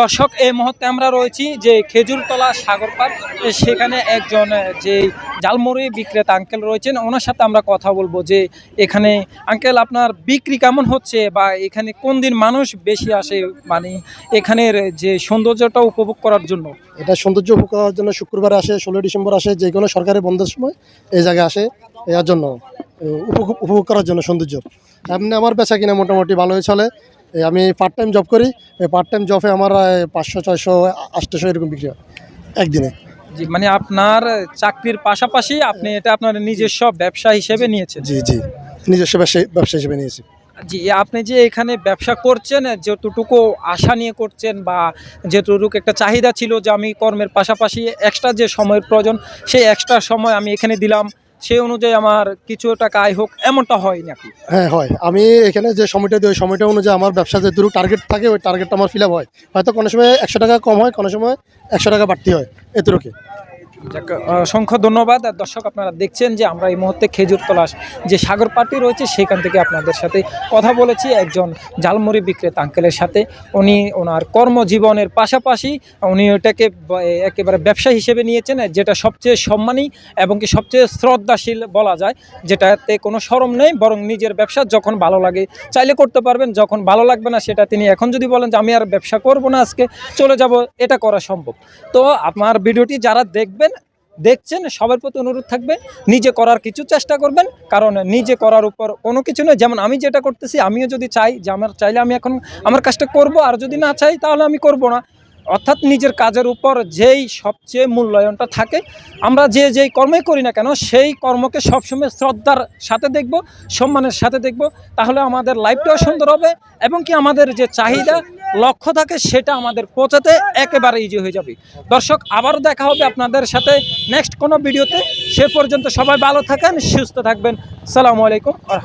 দর্শক, এই মুহূর্তে আমরা রয়েছি যে খেজুরতলা সাগর পার্ক সেখানে একজন, যে জালমুড়ি বিক্রেতা আঙ্কেল রয়েছেন, ওনার সাথে আমরা কথা বলব যে এখানে, আঙ্কেল, আপনার বিক্রি কেমন হচ্ছে বা এখানে কোন দিন মানুষ বেশি আসে? মানে এখানের যে সৌন্দর্যটা উপভোগ করার জন্য। এটা সৌন্দর্য উপভোগ করার জন্য শুক্রবার আসে, ষোলোই ডিসেম্বর আসে, যে কোনো সরকারি বন্ধের সময় এই জায়গায় আসে, এর জন্য উপভোগ উপভোগ করার জন্য সৌন্দর্য। এমনি আমার বেচা কিনা মোটামুটি ভালোই চলে। আমি পার্ট টাইম জব করি এই পার্ট টাইম জবে আমার পাঁচশো ছয়শো আটশোশো এরকম বিক্রি হয় একদিনে। জি মানে আপনার চাকরির পাশাপাশি আপনি এটা আপনার নিজস্ব ব্যবসা হিসেবে নিয়েছেন। জি জি নিজস্ব ব্যবসা ব্যবসা হিসেবে নিয়েছি। জি আপনি যে এখানে ব্যবসা করছেন যতটুকু আশা নিয়ে করছেন বা যতটুকু একটা চাহিদা ছিল যে আমি কর্মের পাশাপাশি এক্সট্রা যে সময়ের প্রয়োজন সেই এক্সট্রা সময় আমি এখানে দিলাম। সেই অনুযায়ী আমার কিছু টাকা আয় হোক, এমনটা হয় নাকি? হ্যাঁ হয়। আমি এখানে যে সময়টা দিই, ওই সময়টা অনুযায়ী আমার ব্যবসা যে দুটো টার্গেট থাকে, ওই টার্গেটটা আমার ফিল হয়। হয়তো কোনো সময় একশো টাকা কম হয়, কোনো সময় একশো টাকা বাড়তি হয় এতটুকু অসংখ্য ধন্যবাদ। আর দর্শক, আপনারা দেখছেন যে আমরা এই মুহূর্তে খেজুর তলাশ যে সাগর পার্টি রয়েছে, সেখান থেকে আপনাদের সাথে কথা বলেছি একজন জালমুড়ি বিক্রেতা আঙ্কেলের সাথে। উনি ওনার কর্মজীবনের পাশাপাশি উনি ওটাকে একেবারে ব্যবসা হিসেবে নিয়েছেন, যেটা সবচেয়ে সম্মানী এবং কি সবচেয়ে শ্রদ্ধাশীল বলা যায়, যেটাতে কোনো সরম নেই, বরং নিজের ব্যবসা যখন ভালো লাগে, চাইলে করতে পারবেন, যখন ভালো লাগবে না, সেটা তিনি এখন যদি বলেন যে আমি আর ব্যবসা করব না আজকে, চলে যাব, এটা করা সম্ভব। তো আমার ভিডিওটি যারা দেখবেন দেখছেন, সবার প্রতি অনুরোধ থাকবে, নিজে করার কিছু চেষ্টা করবেন, কারণ নিজে করার উপর কোনো কিছু নয় যেমন আমি যেটা করতেছি, আমিও যদি চাই যে আমার, চাইলে আমি এখন আমার কাজটা করব, আর যদি না চাই তাহলে আমি করব না। অর্থাৎ নিজের কাজের উপর যেই সবচেয়ে মূল্যায়নটা থাকে, আমরা যে যেই কর্মই করি না কেন, সেই কর্মকে সবসময় শ্রদ্ধার সাথে দেখব, সম্মানের সাথে দেখব। তাহলে আমাদের লাইফটাও সুন্দর হবে এবং কি আমাদের যে চাহিদা, লক্ষ্য থাকে সেটা আমাদের পৌঁছাতে একেবারে ইজি হয়ে যাবে। দর্শক, আবারও দেখা হবে আপনাদের সাথে নেক্সট কোনো ভিডিওতে। সে পর্যন্ত সবাই ভালো থাকেন, সুস্থ থাকবেন। সালামু আলাইকুম। আহ